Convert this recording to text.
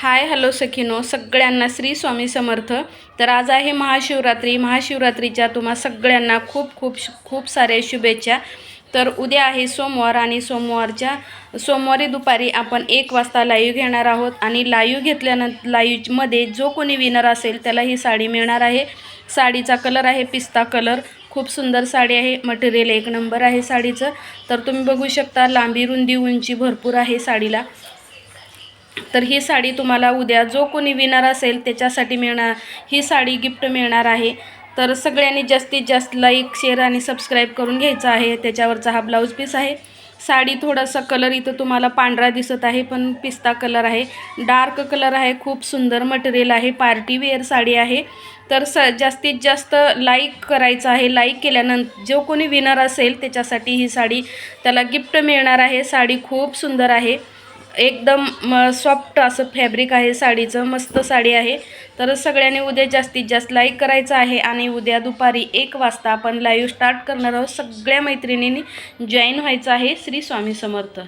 Hi hello सखीनो सगळ्यांना श्री स्वामी समर्थ. तर आज आहे महाशिवरात्री. महाशिवरात्रीच्या तुम्हा सगळ्यांना खूप खूप खूप साऱ्या शुभेच्छा. तर उद्या आहे सोमवार आणि सोमवारच्या सोमवारी दुपारी आपण एक वाजता लाईव्ह घेणार आहोत. आणि लाईव्ह घेतल्यानंतर लाईव्हमध्ये जो कोणी विनर असेल त्याला ही साडी मिळणार आहे. साडीचा कलर आहे पिस्ता कलर खूप सुंदर साडी आहे. मटेरियल एक नंबर आहे साडीचं. तर तुम्ही बघू शकता लांबी रुंदी उंची भरपूर आहे साडीला. तर ही साडी तुम्हाला उद्या जो कोणी विनर असेल त्याच्यासाठी मिळणार ही साडी गिफ्ट मिळणार आहे. तर सगळ्यांनी जास्तीत जास्त लाईक शेअर आणि सबस्क्राईब करून घ्यायचं आहे. त्याच्यावरचा हा ब्लाऊज पीस आहे. साडी थोडासा कलर इथं तुम्हाला पांढरा दिसत आहे पण पिस्ता कलर आहे. डार्क कलर आहे खूप सुंदर मटेरियल आहे. पार्टी वेअर साडी आहे. तर स जास्तीत जास्त लाईक करायचं आहे. लाईक केल्यानंतर जो कोणी विनर असेल त्याच्यासाठी ही साडी त्याला गिफ्ट मिळणार आहे. साडी खूप सुंदर आहे. एकदम म सॉफ्ट असं फॅब्रिक आहे साडीचं मस्त साडी आहे. तर सगळ्यांनी उद्या जास्तीत जास्त लाईक करायचं आहे आणि उद्या दुपारी एक वाजता आपण लाईव्ह स्टार्ट करणार आहोत. सगळ्या मैत्रिणींनी जॉईन व्हायचं आहे श्री स्वामी समर्थ.